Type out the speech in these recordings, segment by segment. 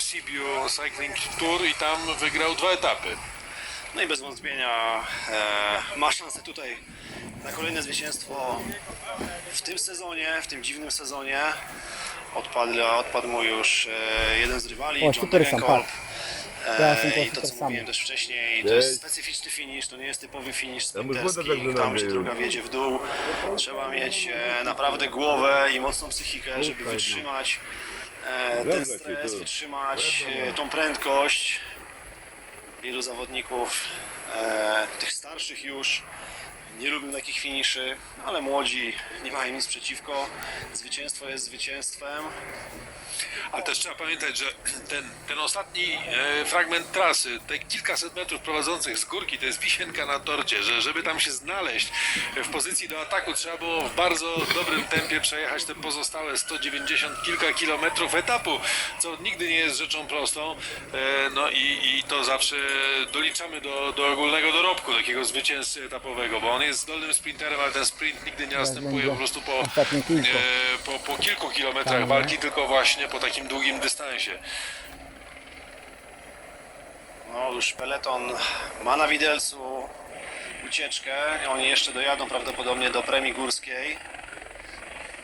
Sibiu Cycling Tour i tam wygrał dwa etapy. No i bez wątpienia e, ma szansę tutaj na kolejne zwycięstwo w tym sezonie, w tym dziwnym sezonie. Odpadł, odpadł mu już e, jeden z rywali, O, John super sam, Degenkolb. Ja jestem E, I to super co mówiłem też wcześniej, to jest Cześć. specyficzny finish, to nie jest typowy finish Tam już woda sprinterski, tak tam droga wiedzie w dół. Trzeba mieć e, naprawdę głowę i mocną psychikę, żeby wytrzymać e, ten Dobra, stres, tu. wytrzymać e, tą prędkość. Wielu zawodników, e, tych starszych już, nie lubią takich finiszy, ale młodzi nie mają nic przeciwko. Zwycięstwo jest zwycięstwem. Ale też trzeba pamiętać, że ten, ten ostatni e, fragment trasy, te kilkaset metrów prowadzących z górki, to jest wisienka na torcie, że żeby tam się znaleźć w pozycji do ataku, trzeba było w bardzo dobrym tempie przejechać te pozostałe 190 kilka kilometrów etapu, co nigdy nie jest rzeczą prostą. E, no i, i to zawsze doliczamy do, do ogólnego dorobku takiego zwycięzcy etapowego, bo on jest zdolnym sprinterem, ale ten sprint nigdy nie następuje po prostu po, Ostatnie kilku. e, po, po kilku kilometrach Tam, walki, tylko właśnie po takim długim dystansie. No już peleton ma na widelcu ucieczkę. Oni jeszcze dojadą prawdopodobnie do premii górskiej.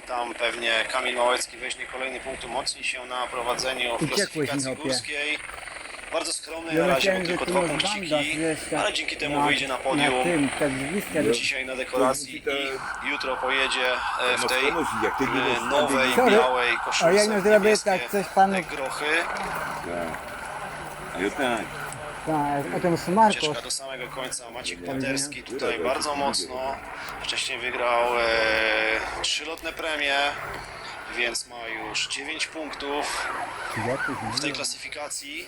Tam pewnie Kamil Małecki weźmie kolejny punkt, umocni się na prowadzeniu w Uciekłeś, klasyfikacji Minopie. górskiej. Bardzo skromny Ja na razie, że tylko ty dwa punkciki, tak ale dzięki temu wyjdzie na podium. tak. Dzisiaj na dekoracji i jutro pojedzie e, w tej ty nie e, nowej, białej A koszulce. jak nie zrobię niebieskie tak, coś panu- grochy. Ja tak. Tak, o tym smarku. Ucieczka do samego końca. Maciek Paterski tutaj bardzo mocno. Wcześniej wygrał e, trzylotne premie, więc ma już 9 punktów w tej klasyfikacji.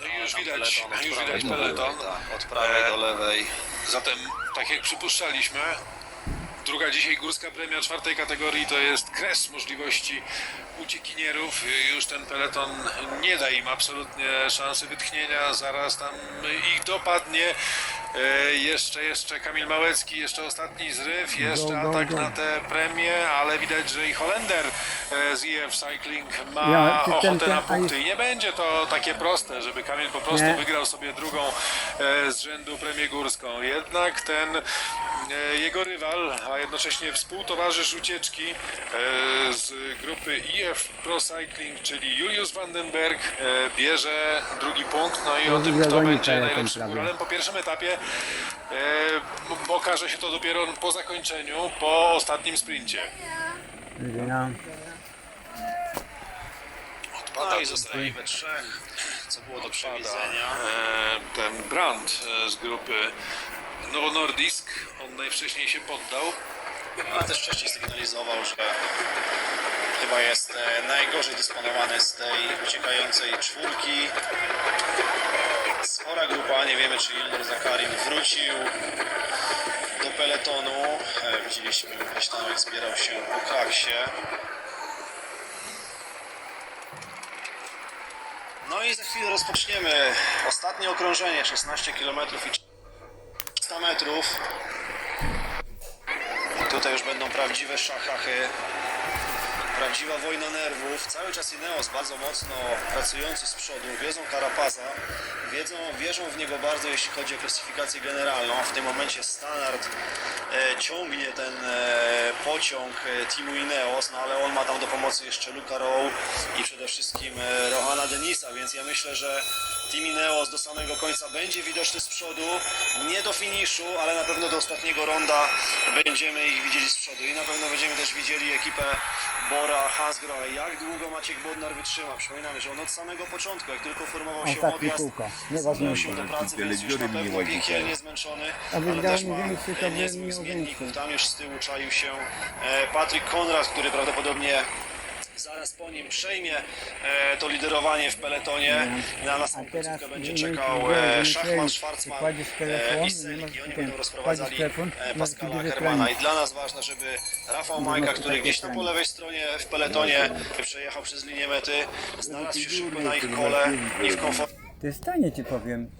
No już widać, już widać peleton. tak, Od prawej do lewej. Zatem, tak jak przypuszczaliśmy, druga dzisiaj górska premia czwartej kategorii to jest kres możliwości uciekinierów. Już ten peleton nie da im absolutnie szansy wytchnienia, zaraz tam ich dopadnie. E, jeszcze, jeszcze Kamil Małecki, jeszcze ostatni zryw, jeszcze Go, go, atak go. na tę premię, ale widać, że i Holender e, z EF Cycling ma Ja, ten- ochotę ten- na a punkty i nie będzie to takie proste, żeby Kamil po prostu Nie. wygrał sobie drugą e, z rzędu premię górską. Jednak ten jego rywal, a jednocześnie współtowarzysz ucieczki e, z grupy EF Pro Cycling, czyli Julius Vandenberg, e, bierze drugi punkt. No i o tym, kto będzie najlepszym góralem po pierwszym etapie, e, okaże się to dopiero po zakończeniu, po ostatnim sprincie. No. No i zostali we trzech, co było do przewidzenia. E, ten Brand e, z grupy Novo Nordisk, on najwcześniej się poddał. A też wcześniej sygnalizował, że chyba jest e, najgorzej dysponowany z tej uciekającej czwórki. Spora grupa, nie wiemy czy Ilnur Zakarin wrócił do peletonu. E, Widzieliśmy, jak zbierał się po kraksie. No i za chwilę rozpoczniemy ostatnie okrążenie, 16 km i 300 metrów. Tutaj już będą prawdziwe szachachy, prawdziwa wojna nerwów. Cały czas Ineos bardzo mocno pracujący z przodu, wiedzą Karapaza, wiedzą, wierzą w niego bardzo jeśli chodzi o klasyfikację generalną. W tym momencie Stannard e, ciągnie ten e, pociąg e, teamu Ineos, no ale on ma tam do pomocy jeszcze Luca Rowe i przede wszystkim e, Rohana Denisa, więc ja myślę, że Team Ineos do samego końca będzie widoczny z przodu, nie do finiszu, ale na pewno do ostatniego ronda będziemy ich widzieli z przodu i na pewno będziemy też widzieli ekipę Bora, Hasgrohe. Jak długo Maciek Bodnar wytrzyma? Przypominam, że on od samego początku, jak tylko formował się Ostatnie odjazd, zabrał się do pracy, więc już na pewno piekielnie zmęczony, ale też ma niezłych zmienników. Tam już z tyłu czaił się e, Patryk Konrad, który prawdopodobnie zaraz po nim przejmie e, to liderowanie w peletonie. Na następną końcówkę będzie czekał e, Szachman, Schwarzman e, i Selik i oni będą rozprowadzali e, Pascala. I dla nas ważne, żeby Rafał Majka, który gdzieś tam po lewej stronie w peletonie przejechał przez linię mety, znalazł się szybko na ich kole i w komforcie, Ty stanie ci powiem.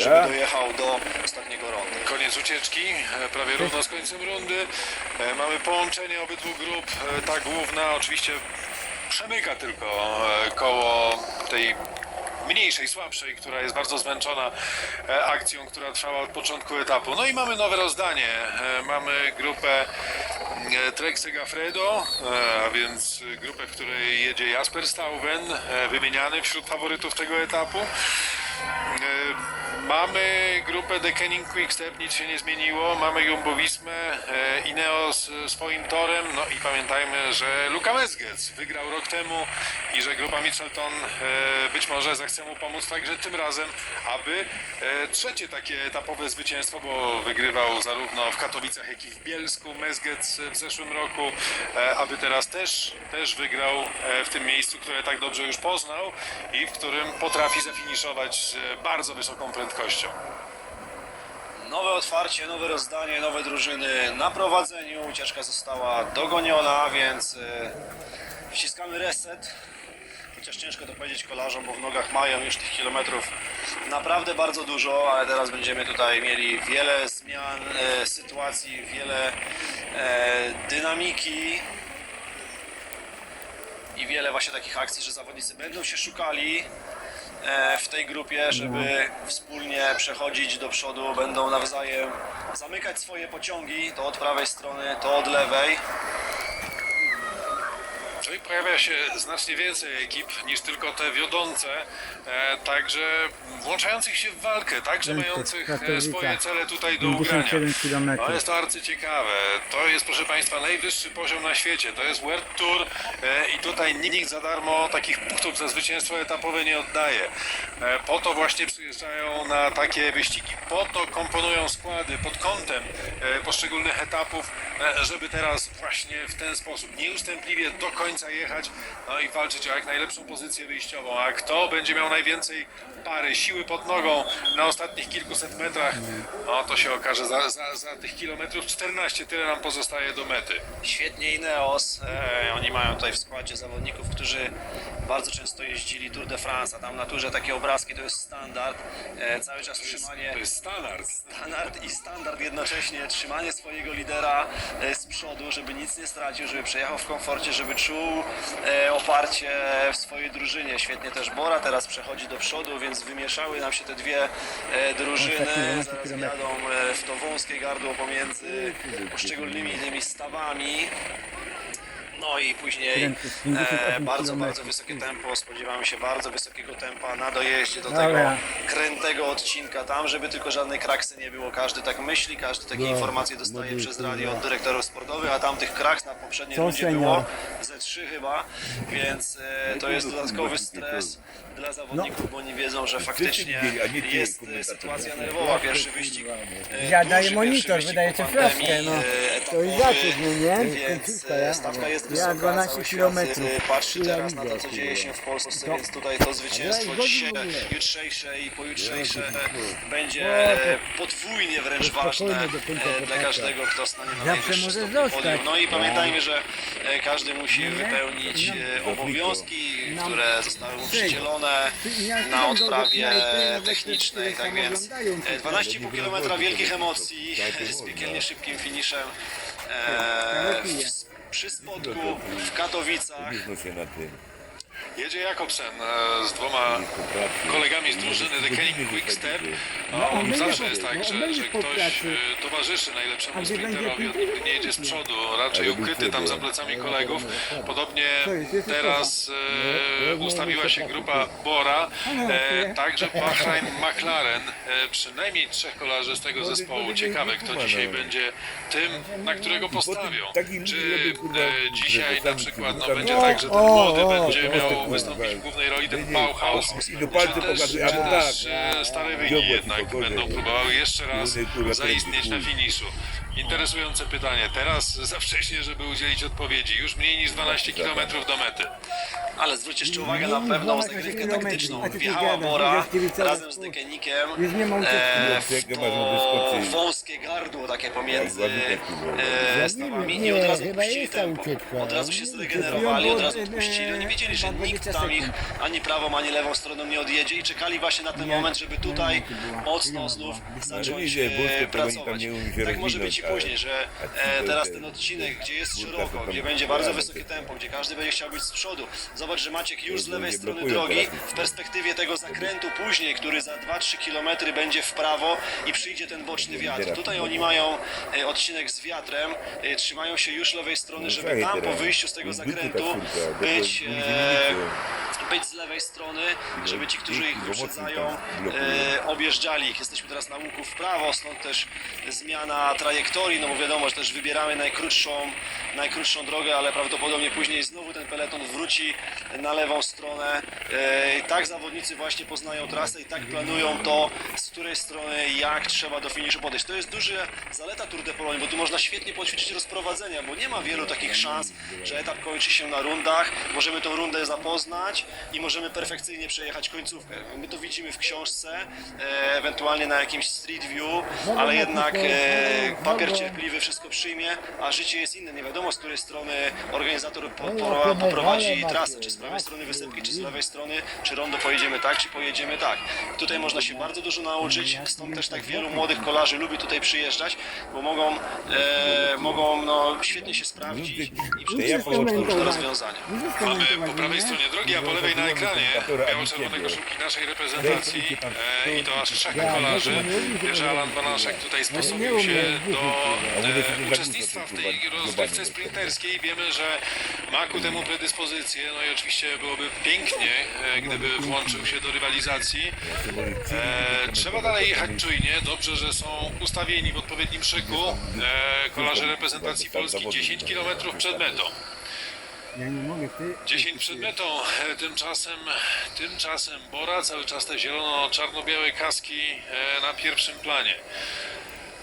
Żeby dojechał do ostatniego rondu. Koniec ucieczki, e, prawie równo z końcem rundy. E, Mamy połączenie obydwu grup, e, ta główna oczywiście przemyka tylko e, koło tej mniejszej, słabszej, która jest bardzo zmęczona e, akcją, która trwała od początku etapu. No i mamy nowe rozdanie. E, Mamy grupę e, Trek Segafredo, e, a więc grupę, w której jedzie Jasper Stauben, e, wymieniany wśród faworytów tego etapu. E, Mamy grupę The Kenning Quickstep, nic się nie zmieniło. Mamy Jumbo Vismę, e, Ineos e, swoim torem. No i pamiętajmy, że Luka Mezgec wygrał rok temu i że grupa Mitchelton e, być może zechce mu pomóc także tym razem, aby trzecie takie etapowe zwycięstwo, bo wygrywał zarówno w Katowicach, jak i w Bielsku Mezgec w zeszłym roku, aby teraz też, też wygrał w tym miejscu, które tak dobrze już poznał i w którym potrafi zafiniszować bardzo wysoką prędkością. Nowe otwarcie, nowe rozdanie, nowe drużyny na prowadzeniu. Ucieczka została dogoniona, więc e, wciskamy reset. Chociaż ciężko to powiedzieć kolarzom, bo w nogach mają już tych kilometrów naprawdę bardzo dużo, ale teraz będziemy tutaj mieli wiele zmian e, sytuacji, wiele e, dynamiki i wiele właśnie takich akcji, że zawodnicy będą się szukali w tej grupie, żeby wspólnie przechodzić do przodu, będą nawzajem zamykać swoje pociągi, to od prawej strony, to od lewej. No i pojawia się znacznie więcej ekip niż tylko te wiodące, e, także włączających się w walkę, także mających e, Katowicach. swoje cele tutaj do ugrania. 57 kilometrów. No jest to arcyciekawe. To jest, proszę Państwa, najwyższy poziom na świecie. To jest World Tour e, i tutaj nikt za darmo takich punktów za zwycięstwo etapowe nie oddaje. Po to właśnie przyjeżdżają na takie wyścigi. Po to komponują składy pod kątem poszczególnych etapów, żeby teraz właśnie w ten sposób nieustępliwie do końca jechać no i walczyć o jak najlepszą pozycję wyjściową. A kto będzie miał najwięcej pary, siły pod nogą na ostatnich kilkuset metrach, no to się okaże za, za, za tych kilometrów 14, tyle nam pozostaje do mety. Świetnie Ineos, e, oni mają tutaj w składzie zawodników, którzy bardzo często jeździli Tour de France, a tam na turze takie obrazki to jest standard. E, cały czas trzymanie To jest standard. standard i standard jednocześnie, trzymanie swojego lidera e, z przodu, żeby nic nie stracił, żeby przejechał w komforcie, żeby czuł oparcie w swojej drużynie. Świetnie też Bora teraz przechodzi do przodu, więc wymieszały nam się te dwie e, drużyny. 12 Zaraz jadą e, w to wąskie gardło pomiędzy poszczególnymi tymi stawami. No i później 58 e, bardzo, bardzo wysokie tempo. Spodziewamy się bardzo wysokiego tempa na dojeździe do tego krętego odcinka tam, żeby tylko żadnej kraksy nie było. Każdy tak myśli, każdy takie informacje dostaje przez radio od dyrektorów sportowych, a tam tych kraks na poprzedniej rundzie było ze trzy chyba, więc e, to jest dodatkowy stres dla zawodników, bo oni wiedzą, że faktycznie jest e, komentator. sytuacja nerwowa. Pierwszy wyścig. e, Ja daję monitor, wyścig wydaje po ci pandemii, flaszkę, no. e, To i no nie? Więc e, stawka jest wysoka, 12 cały świat, kilometrów. e, patrzy teraz na to, widzę, co dzieje się w Polsce, To- więc tutaj to zwycięstwo Ale dzisiaj, jutrzejsze i pojutrzejsze będzie e, podwójnie wręcz spokojnie ważne do końca e, dla każdego, kto stanie na Zawsze najwyższym stopniu zostać. podium. No i pamiętajmy, że e, każdy musi wypełnić e, obowiązki, które zostały mu przydzielone Ja na odprawie technicznej, tak więc oglądają e, tutaj. 12,5 km wielkich emocji z piekielnie szybkim finiszem e, w, przy spodku w Katowicach. Się na tym. Jedzie Jakobsen e, z dwoma kolegami z drużyny The Kenning Quick Step. No, on zawsze jest no, tak, on że, że ktoś e, towarzyszy najlepszemu sprinterowi, on nigdy nie jedzie z przodu, raczej ukryty tam za plecami kolegów. Podobnie teraz e, ustawiła się grupa Bora, e, także Bahrain McLaren, e, przynajmniej trzech kolarzy z tego zespołu. Ciekawe, kto dzisiaj będzie tym, na którego postawią. Czy e, dzisiaj na przykład no, będzie tak, że ten młody będzie o, miał wystąpić w głównej roli, ten Bauhaus, czy też, czy też tak. e, stare Zobacz, jednak będą próbowały jeszcze raz zaistnieć na finiszu. Interesujące pytanie. Teraz za wcześnie, żeby udzielić odpowiedzi. Już mniej niż 12 km do mety. Ale zwróćcie jeszcze uwagę na pewną 12 zagrywkę taktyczną. Wjechała Bora razem z kur- Dekenikiem Już nie ma ucieczki. e, w to wąskie gardło takie pomiędzy e, stawami i od razu puścili tempo. Od razu się zregenerowali, od razu e, puścili. Oni wiedzieli, że nikt 20 tam ich ani prawą, ani lewą stroną nie odjedzie i czekali właśnie na ten moment, żeby tutaj mocno znów zacząć e, pracować. Tak może być później, że e, teraz ten odcinek, gdzie jest szeroko, gdzie będzie bardzo wysokie tempo, gdzie każdy będzie chciał być z przodu. Zobacz, że Maciek już z lewej strony drogi, w perspektywie tego zakrętu później, który za 2-3 km będzie w prawo i przyjdzie ten boczny wiatr. Tutaj oni mają e, odcinek z wiatrem, e, trzymają się już lewej strony, żeby Słuchaj, tam po wyjściu z tego zakrętu być, e, być z lewej strony, żeby ci, którzy ich wyprzedzają, e, objeżdżali. Jesteśmy teraz na łuku w prawo, stąd też zmiana trajektorii, no bo wiadomo, że też wybieramy najkrótszą, najkrótszą drogę, ale prawdopodobnie później znowu ten peleton wróci na lewą stronę. E, tak zawodnicy właśnie poznają trasę i tak planują to, z której strony jak trzeba do finiszu podejść. To jest duża zaleta Tour de Pologne, bo tu można świetnie poćwiczyć rozprowadzenia, bo nie ma wielu takich szans, że etap kończy się na rundach. Możemy tą rundę zapoznać i możemy perfekcyjnie przejechać końcówkę. My to widzimy w książce, e, ewentualnie na jakimś street view, ale jednak e, papier cierpliwy wszystko przyjmie, a życie jest inne. Nie wiadomo, z której strony organizator po, po, poprowadzi trasę, czy z prawej strony wysepki, czy z lewej strony, czy rondo pojedziemy tak, czy pojedziemy tak. Tutaj można się bardzo dużo nauczyć, stąd też tak wielu młodych kolarzy lubi tutaj przyjeżdżać, bo mogą, e, mogą no, świetnie się sprawdzić i wszystkim różne rozwiązania. Mamy po prawej stronie drogi, a po lewej na ekranie biało-czerwone koszulki naszej reprezentacji e, i to aż trzech kolarzy. Że Alan Banaszek tutaj sposłupił się do e, uczestnictwa w tej rozgrywce sprinterskiej. Wiemy, że ma ku temu predyspozycję, no i oczywiście byłoby pięknie, e, gdyby włączył się do rywalizacji. E, trzeba dalej jechać czujnie, dobrze, że są ustawieni w odpowiednim szyku e, kolarze reprezentacji Polski 10 km przed metą. Ja nie mogę, ty... 10 przed metą, tymczasem, tymczasem Bora, cały czas te zielono-czarno-białe kaski e, na pierwszym planie.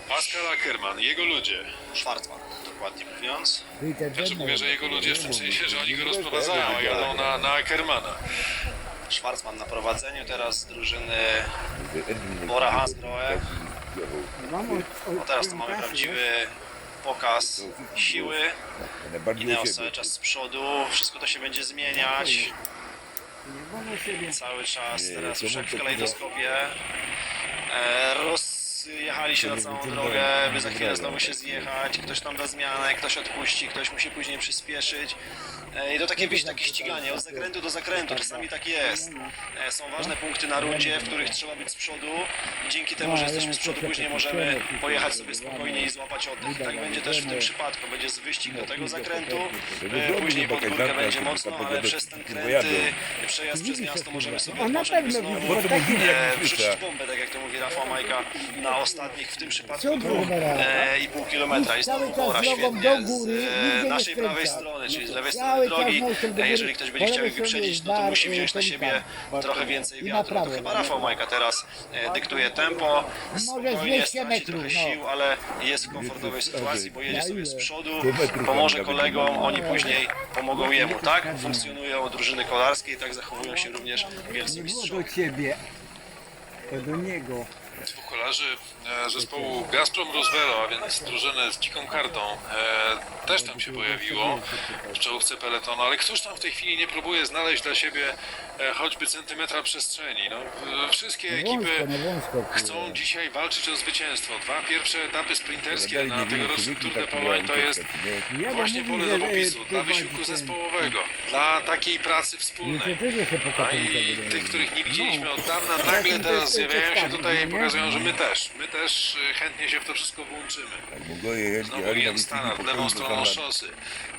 Pascal Ackermann, jego ludzie. Schwarzman, dokładnie mówiąc. Znaczy mówię, że jego ludzie w tym sensie, że oni go rozprowadzają, a jadą na, na Ackermana. Schwarzman na prowadzeniu teraz drużyny Bora Hansgrohe. No teraz to mamy prawdziwy pokaz siły. Ineos cały czas z przodu, wszystko to się będzie zmieniać. Cały czas teraz bym w kalejdoskopie. E, rozjechali się na całą drogę, by za chwilę znowu się zjechać. Ktoś tam da zmianę, ktoś odpuści, ktoś musi później przyspieszyć. E, I to takie, wiecie, takie ściganie, od zakrętu do zakrętu, czasami tak jest. E, Są ważne punkty na rundzie, w których trzeba być z przodu i dzięki temu, że jesteśmy z przodu, później możemy pojechać sobie spokojnie i złapać oddech. I tak będzie też w tym przypadku, będzie z wyścig do tego zakrętu, e, później pod górkę będzie mocno, ale przez ten kręty, przejazd przez miasto możemy sobie odpocząć pewno znowu wrzucić bombę, tak jak to mówi Rafał Majka, na ostatnich, w tym przypadku dwóch e, i pół kilometra. I znowu czas pora świetnie z e, naszej prawej strony, czyli z lewej Cały strony drogi. E. Jeżeli ktoś będzie chciał ich lewej wyprzedzić, no to musi wziąć na siebie trochę więcej na wiatru. To chyba Rafał Majka teraz e, dyktuje tempo. Spokojnie, 200 straci trochę no. sił, ale jest w komfortowej sytuacji, bo jedzie sobie z przodu, pomoże kolegom, oni później pomogą jemu. Tak funkcjonują drużyny kolarskie i tak zachowują się również wielcy mistrzowie. do ciebie. To do niego. Dwóch kolarzy e, zespołu Gazprom Roosevelt, a więc drużyny z dziką kartą, e, też tam się pojawiło w czołówce peletonu, ale któż tam w tej chwili nie próbuje znaleźć dla siebie e, choćby centymetra przestrzeni? No, e, wszystkie ekipy no chcą dzisiaj walczyć o zwycięstwo. Dwa pierwsze etapy sprinterskie na tegorocznym Tour de tak Pologne to jest właśnie pole do popisu e, dla wysiłku zespołowego, dla takiej pracy wspólnej. A pokazać i tych, których nie widzieliśmy od dawna, nagle teraz zjawiają się tutaj i pokazują, że my też, my też y, chętnie się w to wszystko włączymy. Tak, Znowu Stannard po lewą stroną na- szosy,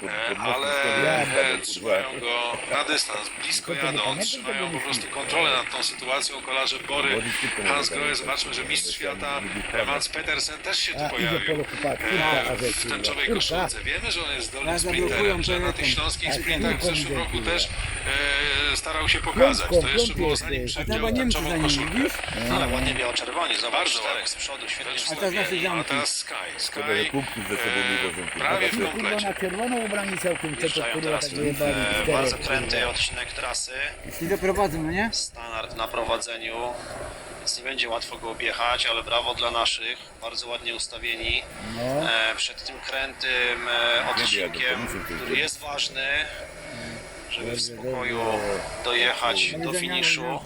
E, ale Skandynawii, e, trzymają go na dystans, blisko jadą, trzymają po prostu kontrolę nad tą sytuacją. Kolarze Bory, Hans Grohe, zobaczmy, że mistrz świata Mats Petersen też się tu pojawił. e, w tęczowej kurwa. koszulce. Wiemy, że on jest zablokuję sprinterem, że na tych śląskich sprintach w zeszłym roku też e, starał się pokazać. To jeszcze było zanim przepiął tęczową koszulkę. widzisz? Ale ładnie biało-czerwoni, zobacz, czterech z przodu, świetnie A teraz Sky. Sky prawie w kurwa na czerwono ubrani całkiem, co to Wjeżdżają kurwa teraz tak tu wyjebali. e, bardzo kręty odcinek trasy. Jeśli doprowadzą, no nie? Standard na prowadzeniu, więc nie będzie łatwo go objechać, ale brawo dla naszych, bardzo ładnie ustawieni. No. E, przed tym krętym e, odcinkiem, który jest ważny, żeby w spokoju dojechać do finiszu,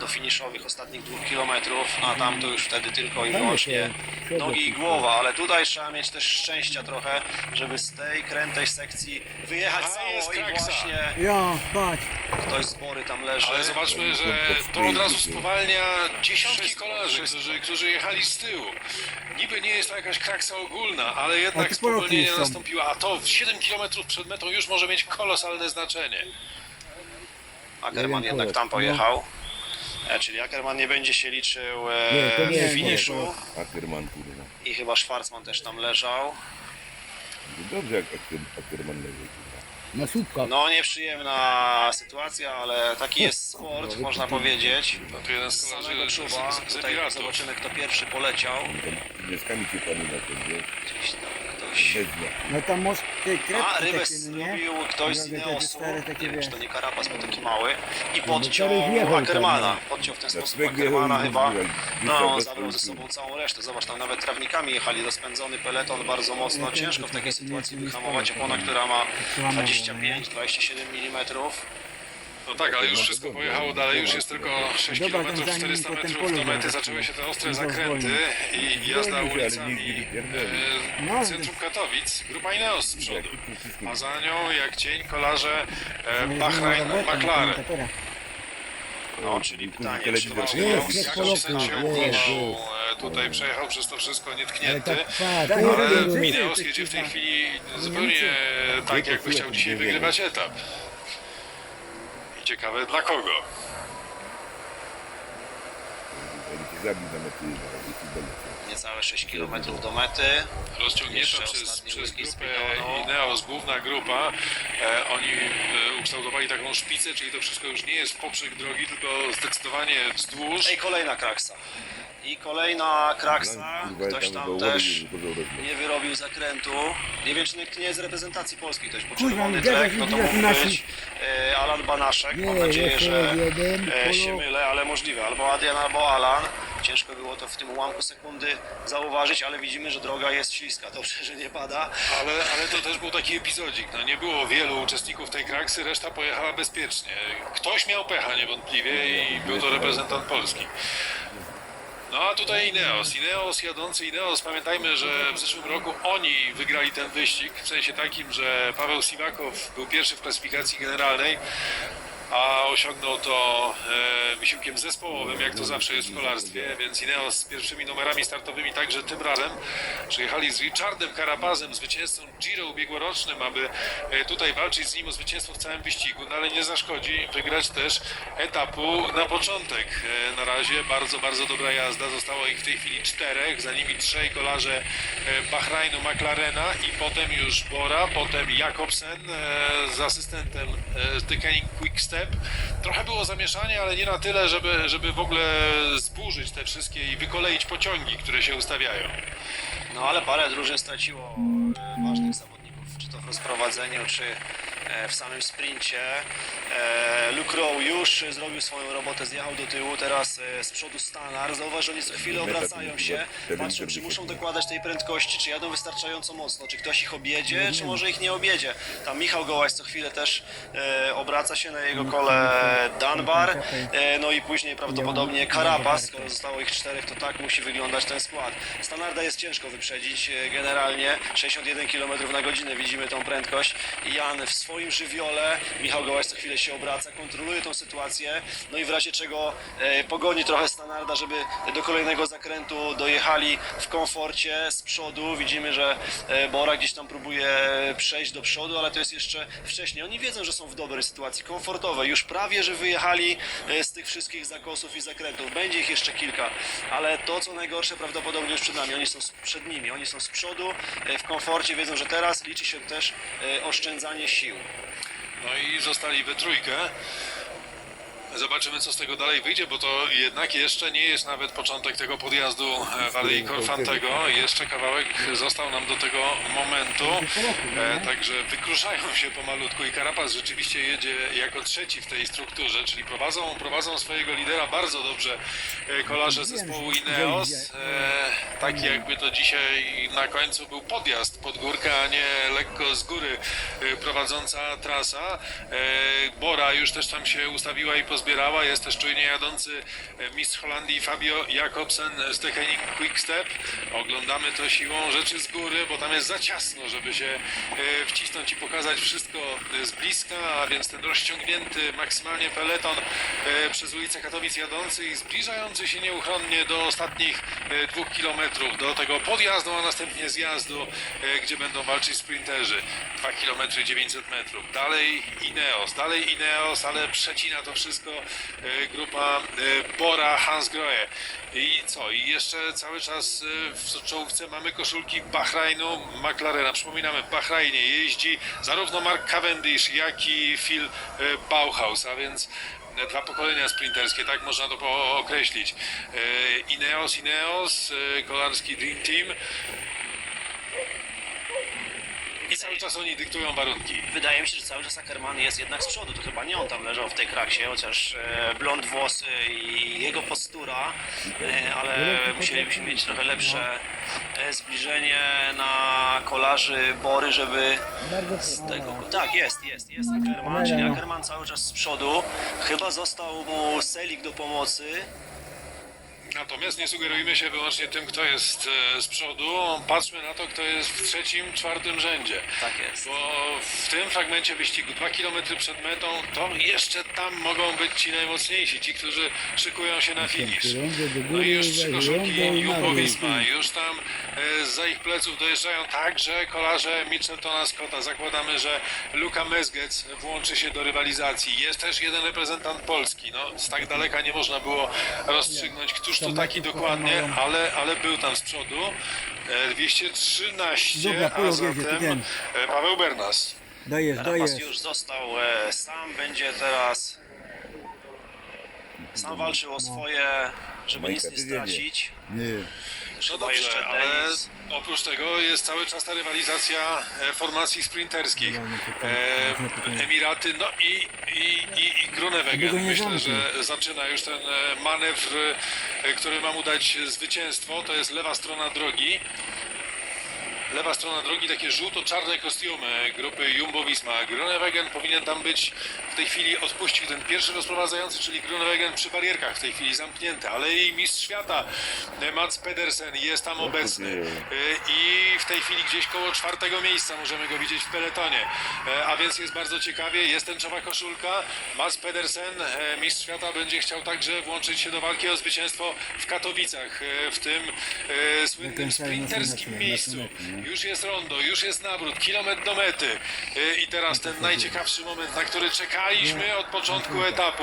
do finiszowych ostatnich dwóch kilometrów, a tam to już wtedy tylko i wyłącznie nogi i głowa, ale tutaj trzeba mieć też szczęścia trochę, żeby z tej krętej sekcji wyjechać cało i właśnie ktoś z bory tam leży. Ale zobaczmy, że to od razu spowalnia dziesiątki kolarzy, którzy, którzy jechali z tyłu. Niby nie jest to jakaś kraksa ogólna, ale A jednak tu spowolnienie poroki są. nastąpiło, a to w 7 km przed metą już może mieć kolosalne znaczenie. Ackerman Jeden jednak tam pojechał. E, czyli Ackerman nie będzie się liczył e, Nie, to nie w jest finiszu. Ackerman, kurwa. I chyba Schwarzman też tam leżał. Dobrze jak Acker- Ackerman leży. Na słupkach. No nieprzyjemna sytuacja, ale taki jest sport, można powiedzieć. No Z samego Tutaj zobaczymy kto pierwszy poleciał. Na to, wiesz? Gdzieś tam dnia. No tam most, te A, kredki rybę takie, no nie? zrobił ktoś z Drogie te Ineosu, stare takie, nie wiem wiesz. czy to nie Karapas, bo taki mały, i cztery podciął wjechał tam, Ackermana. Podciął w ten sposób swego Ackermana chyba. No, bez zabrał ze sobą całą resztę. Zobacz, tam nawet trawnikami jechali, rozpędzony peleton bardzo mocno. Ciężko w takiej to sytuacji to wyhamować opona, to, która ma Przełamowo, 25-27 mm. No tak, ale już wszystko pojechało dalej, już jest tylko 6 Dobra, km, ten zanim 400 potem metrów polu do mety, zaraz. zaczęły się te ostre No, zakręty i jazda ulicami e, No, centrum Katowic, grupa Ineos z przodu. To A za nią jak cień kolarze e, No, Bahrain, McLaren. No, czyli pytanie, czy Wałęsa się Jest, jest się po sen się loku, jest, uchował, jest. e, tutaj przejechał przez to wszystko nietknięty. tak, Tak, to Ale jest- nie, Ineos ty, jedzie w tej chwili zupełnie tak, jakby chciał dzisiaj wygrywać etap. Ciekawe dla kogo. Niecałe 6 km do mety. rozciągnięta przez, przez grupę. Ineos, główna grupa. E, oni e, ukształtowali taką szpicę, czyli to wszystko już nie jest w poprzek drogi, tylko zdecydowanie wzdłuż. I kolejna kraksa. I kolejna kraksa. No, Ktoś tam też nie wyrobił zakrętu. Nie wiem, czy nikt nie jest z reprezentacji polskiej, ktoś poczerwony trek, to no to mógł być e, Alan Banaszek. Mam nadzieję, że e, się mylę, ale możliwe. Albo Adrian, albo Alan. Ciężko było to w tym ułamku sekundy zauważyć, ale widzimy, że droga jest śliska. Dobrze, że nie pada. Ale, ale to też był taki epizodzik. No, nie było wielu uczestników tej kraksy, reszta pojechała bezpiecznie. Ktoś miał pecha niewątpliwie i był to reprezentant Polski. No a tutaj Ineos. Ineos jadący Ineos. Pamiętajmy, że w zeszłym roku oni wygrali ten wyścig w sensie takim, że Paweł Siwakow był pierwszy w klasyfikacji generalnej, a osiągnął to e, wysiłkiem zespołowym, jak to zawsze jest w kolarstwie, więc Ineos z pierwszymi numerami startowymi także tym razem. Przyjechali z Richardem Carapazem, zwycięzcą Giro ubiegłorocznym, aby e, tutaj walczyć z nim o zwycięstwo w całym wyścigu, no ale nie zaszkodzi wygrać też etapu na początek. E, na razie bardzo, bardzo dobra jazda, zostało ich w tej chwili czterech, za nimi trzej kolarze Bahrainu, McLarena i potem już Bora, potem Jakobsen z asystentem e, z Trochę było zamieszanie, ale nie na tyle, żeby, żeby w ogóle zburzyć te wszystkie i wykoleić pociągi, które się ustawiają. No ale parę drużyn straciło e, ważnych zawodników, czy to w rozprowadzeniu, czy w samym sprincie. E, Luke Rowe już zrobił swoją robotę, zjechał do tyłu, teraz e, z przodu Stanar. Zauważ, że oni co chwilę obracają się, patrzą, czy muszą dokładać tej prędkości, czy jadą wystarczająco mocno, czy ktoś ich objedzie, czy może ich nie objedzie. Tam Michał Gołaś co chwilę też e, obraca się na jego kole Dunbar, e, no i później prawdopodobnie Carapaz, skoro zostało ich czterech, to tak musi wyglądać ten skład. Standarda jest ciężko wyprzedzić e, generalnie, 61 km na godzinę widzimy tą prędkość Jan w swoim żywiole, Michał Gołaś co chwilę się obraca, kontroluje tą sytuację, no i w razie czego e, pogoni trochę Standarda, żeby do kolejnego zakrętu dojechali w komforcie z przodu, widzimy, że e, Bora gdzieś tam próbuje przejść do przodu, ale to jest jeszcze wcześniej. Oni wiedzą, że są w dobrej sytuacji, komfortowej, już prawie, że wyjechali e, z tych wszystkich zakosów i zakrętów. Będzie ich jeszcze kilka, ale to, co najgorsze, prawdopodobnie już przed nami. Oni są przed nimi, oni są z przodu, w komforcie, wiedzą, że teraz liczy się też oszczędzanie sił. No i zostali we trójkę. Zobaczymy, co z tego dalej wyjdzie, bo to jednak jeszcze nie jest nawet początek tego podjazdu e, Walei Korfantego. Jeszcze kawałek został nam do tego momentu. E, także wykruszają się pomalutku i Carapaz rzeczywiście jedzie jako trzeci w tej strukturze, czyli prowadzą, prowadzą swojego lidera bardzo dobrze e, kolarze zespołu Ineos. E, tak jakby to dzisiaj na końcu był podjazd pod górkę, a nie lekko z góry e, prowadząca trasa. E, Bora już też tam się ustawiła i pozbierała. Jest też czujnie jadący e, mistrz Holandii Fabio Jakobsen z Technik Quickstep. Oglądamy to siłą rzeczy z góry, bo tam jest za ciasno, żeby się e, wcisnąć i pokazać wszystko e, z bliska, a więc ten rozciągnięty maksymalnie peleton przez ulicę Katowic jadący i zbliżający się nieuchronnie do ostatnich dwóch kilometrów, do tego podjazdu, a następnie zjazdu, gdzie będą walczyć sprinterzy. 2 km 900 metrów. Dalej Ineos, dalej Ineos, ale przecina to wszystko e, grupa e, Bora Hansgrohe. I co? I jeszcze cały czas e, w czołówce mamy koszulki Bahrainu, McLarena. Przypominamy, w Bahrajnie jeździ zarówno Mark Cavendish, jak i Phil Bauhaus, a więc dwa pokolenia sprinterskie, tak można to określić. Ineos, Ineos, kolarski Dream Team. I cały czas oni dyktują warunki. Wydaje mi się, że cały czas Ackerman jest jednak z przodu. To chyba nie on tam leżał w tej kraksie, chociaż e, blond włosy i jego postura, e, ale musielibyśmy mieć trochę lepsze e, zbliżenie na kolarzy Bory, żeby z tego... Tak, jest, jest, jest Ackerman, czyli Ackerman cały czas z przodu. Chyba został mu Selik do pomocy. Natomiast nie sugerujmy się wyłącznie tym, kto jest e, z przodu. Patrzmy na to, kto jest w trzecim, czwartym rzędzie. Tak jest. Bo w tym fragmencie wyścigu, dwa kilometry przed metą, to jeszcze tam mogą być ci najmocniejsi, ci, którzy szykują się na finisz. No i już trzy koszulki Jumbo-Visma, już tam e, za ich pleców dojeżdżają także kolarze Mitcheltona Scotta. Zakładamy, że Luka Mezgec włączy się do rywalizacji. Jest też jeden reprezentant Polski. No, z tak daleka nie można było rozstrzygnąć, któż to taki dokładnie, ale, ale był tam z przodu. E, 213, Dobra, a Polak jedzie, zatem ten. e, Paweł Bernas. Dajesz, dajesz. już został e, sam, będzie teraz sam walczył o swoje, żeby nic nie stracić. Nie. No dobrze, ale oprócz tego jest cały czas ta rywalizacja e, formacji sprinterskich. Emiraty, no i, i, i, i nie Myślę, że zaczyna już ten e, manewr, e, który ma mu dać zwycięstwo. To jest lewa strona drogi. Lewa strona drogi, takie żółto-czarne kostiumy grupy Jumbo-Visma. Grunewegen powinien tam być w tej chwili, odpuścił ten pierwszy rozprowadzający, czyli Grunewegen przy barierkach w tej chwili zamknięty, ale i mistrz świata Mats Pedersen jest tam obecny. E, i w tej chwili gdzieś koło czwartego miejsca możemy go widzieć w peletonie, E, a więc jest bardzo ciekawie, jest tęczowa koszulka, Mats Pedersen, e, mistrz świata będzie chciał także włączyć się do walki o zwycięstwo w Katowicach, w tym słynnym sprinterskim miejscu. Już jest rondo, już jest nawrót, kilometr do mety. Y, I teraz ten najciekawszy moment, na który czekaliśmy od początku etapu.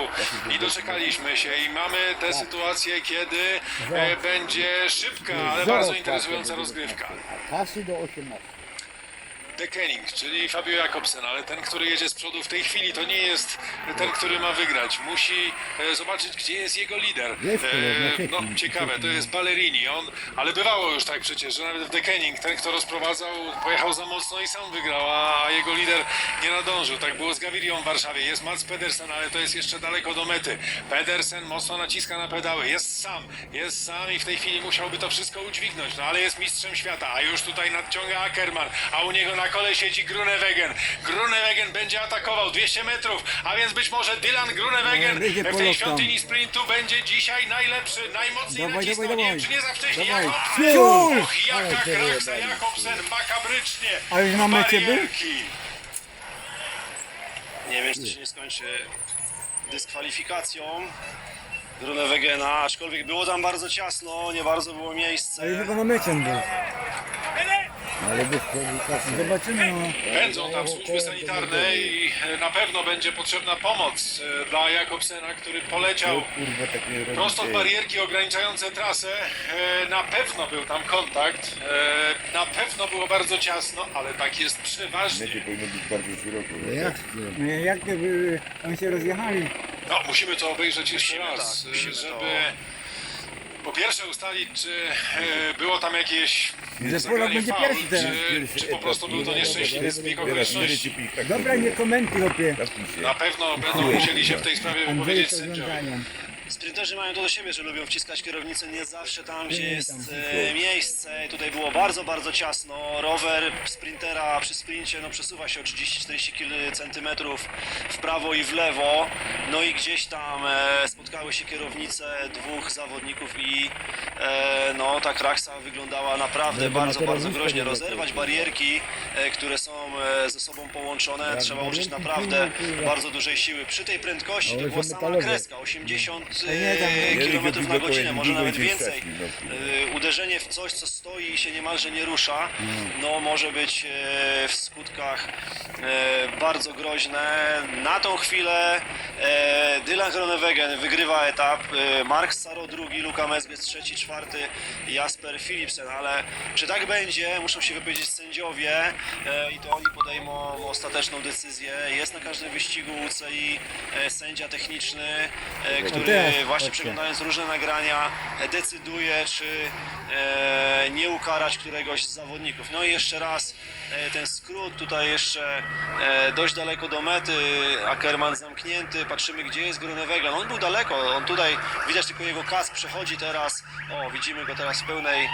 I doczekaliśmy się i mamy tę sytuację, kiedy e, będzie szybka, ale bardzo interesująca rozgrywka. Kasy do 18. De Koning, czyli Fabio Jakobsen, ale ten, który jedzie z przodu w tej chwili, to nie jest ten, który ma wygrać. Musi e, zobaczyć, gdzie jest jego lider. E, trzeci, no, ciekawe, to jest Ballerini. On, ale bywało już tak przecież, że nawet w De Koning, ten, kto rozprowadzał, pojechał za mocno i sam wygrał, a, jego lider nie nadążył. Tak było z Gavirią w Warszawie. Jest Mats Pedersen, ale to jest jeszcze daleko do mety. Pedersen mocno naciska na pedały. Jest sam, jest sam i w tej chwili musiałby to wszystko udźwignąć. No ale jest mistrzem świata, a już tutaj nadciąga Ackerman, a u niego na kole siedzi Grunewegen. Grunewegen będzie atakował 200 metrów, a więc być może Dylan Grunewegen w tej Polak tam. świątyni sprintu będzie dzisiaj najlepszy, najmocniej Dawaj, nacisnął. dawaj, Nie wiem, dawaj. czy nie za wcześnie. Dawaj. Jako-! Och, jaka kraksa Jakobsen, makabrycznie. A już na mecie był? Barierki. Nie wiem, czy to się nie skończy dyskwalifikacją Grunewegena, aczkolwiek było tam bardzo ciasno, nie bardzo było miejsce. Ale chyba na meczem był. Ale kwalifikacji. Zobaczymy no. Pędzą tam służby sanitarne i na pewno będzie potrzebna pomoc e, dla Jakobsena, który poleciał Kurwa, tak prosto w się. barierki ograniczające trasę. E, Na pewno był tam kontakt, e, na pewno było bardzo ciasno, ale tak jest przeważnie. Mecie powinno być bardzo szeroko. Jak? No Jak gdyby oni się rozjechali. No, musimy to obejrzeć jeszcze Musimy, raz, tak, żeby to- po pierwsze ustalić, czy e, było tam jakieś Że zagranie Polak będzie faul, pierwszy teraz. czy, czy po prostu był to nieszczęśliwy zbieg okoliczności. 4 Dobra, nie komentuj, opie. Na pewno będą musieli się w tej sprawie Andrzej wypowiedzieć sędziowie. Sprinterzy mają to do siebie, że lubią wciskać kierownicę nie zawsze tam, gdzie jest e, miejsce. Tutaj było bardzo, bardzo ciasno. Rower sprintera przy sprincie no, przesuwa się o 30-40 kil- centymetrów w prawo i w lewo. No i gdzieś tam e, spotkały się kierownice dwóch zawodników i e, no, ta kraksa wyglądała naprawdę Będę bardzo, na bardzo groźnie. nie Rozerwać barierki, e, które są e, ze sobą połączone, trzeba użyć naprawdę bardzo dużej siły. Przy tej prędkości to była sama kreska, 80 nie, tam nie. e, kilometrów na godzinę, może nawet więcej. no. E, Uderzenie w coś, co stoi i się niemalże nie rusza, no może być e, w skutkach e, bardzo groźne. Na tą chwilę e, Dylan Groenewegen wygrywa etap, e, Mark Saro drugi, Luka Mezges trzeci, czwarty, Jasper Philipsen, ale czy tak będzie, muszą się wypowiedzieć sędziowie e, i to oni podejmą ostateczną decyzję. Jest na każdym wyścigu UCI e, sędzia techniczny, e, który właśnie przeglądając różne nagrania e, decyduje, czy e, nie ukarać któregoś z zawodników. No i jeszcze raz e, ten skrót tutaj jeszcze e, dość daleko do mety, Ackerman zamknięty, patrzymy gdzie jest Grunewegen, on był daleko, on tutaj, widać tylko jego kask przechodzi teraz, o widzimy go teraz w pełnej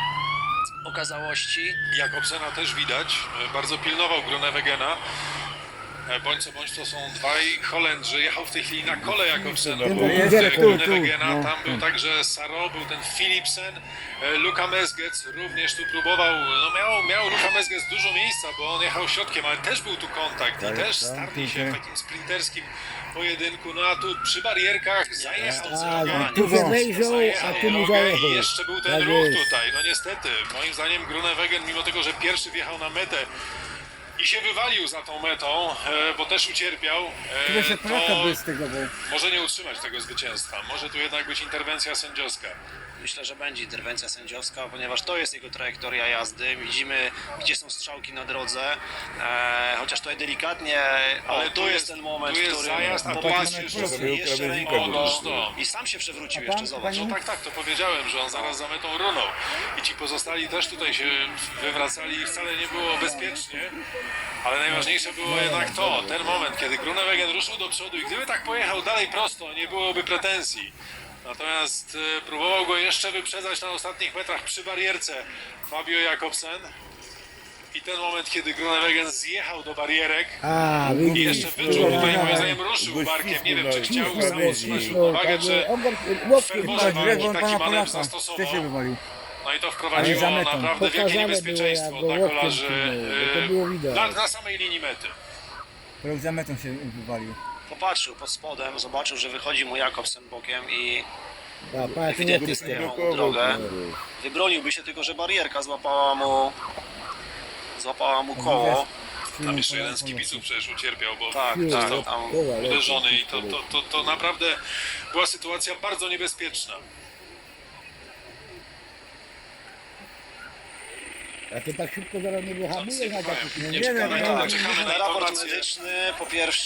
okazałości. Jakobsena też widać, bardzo pilnował Grunewegena. Bądź co bądź to są dwaj Holendrzy. Jechał w tej chwili na kole tu, tu, Grunewegena, no. tam był także Saro, był ten Philipsen, e, Luka Mezgec również tu próbował, no miał, miał Luka Mezgec dużo miejsca, bo on jechał środkiem, ale też był tu kontakt i Tak, też tak, starli się w takim sprinterskim pojedynku, no a tu przy barierkach zajechał A, tu wejrzał, a tu mu drogę zajechał. I jeszcze był ten Tak ruch tutaj. No niestety, moim zdaniem Grunewegen, mimo tego, że pierwszy wjechał na metę i się wywalił za tą metą, e, bo też ucierpiał, e, Tyle się Polaka to bez tego, bo... może nie utrzymać tego zwycięstwa. Może tu jednak być interwencja sędziowska. Myślę, że będzie interwencja sędziowska, ponieważ to jest jego trajektoria jazdy. Widzimy, gdzie są strzałki na drodze. E, chociaż tutaj delikatnie, ale tu tu jest jest- ten moment, tu jest w którym zajazd, a popatrz, jest jeszcze, ręką no. i sam się przewrócił A jeszcze, zobacz. No tak, tak, to powiedziałem, że on zaraz za metą runął. I ci pozostali też tutaj się wywracali i wcale nie było bezpiecznie. Ale najważniejsze było jednak to, ten moment, kiedy Grunewegen ruszył do przodu i gdyby tak pojechał dalej prosto, nie byłoby pretensji. Natomiast e, próbował go jeszcze wyprzedzać na ostatnich metrach przy barierce Fabio Jakobsen. I ten moment, kiedy Grunewegen zjechał do barierek A, i jeszcze wyczuł tutaj, moim zdaniem ruszył barkiem. Nie wiem, czy chciał cisnął, uwagę, tak, czy łokcie ferworze walki taki manewr zastosował. No i to wprowadziło naprawdę wielkie niebezpieczeństwo dla kolarzy widać. na, samej linii mety. Polak za metą się wywalił. Popatrzył pod spodem, zobaczył, że wychodzi mu Jakobsen bokiem i A, patrz, ewidentnie nie zdejmował Blokował drogę. Wybroniłby się tylko, że barierka złapała mu złapała mu koło. Tam jeszcze jeden z kibiców przecież ucierpiał, bo Tak, tak, no, tam uderzony i to, to, to, to naprawdę była sytuacja bardzo niebezpieczna. A to tak szybko zaraz nie wyhamuje na takich... Nie Nie, czekamy, no, tak, czekamy na Raport medyczny po pierwsze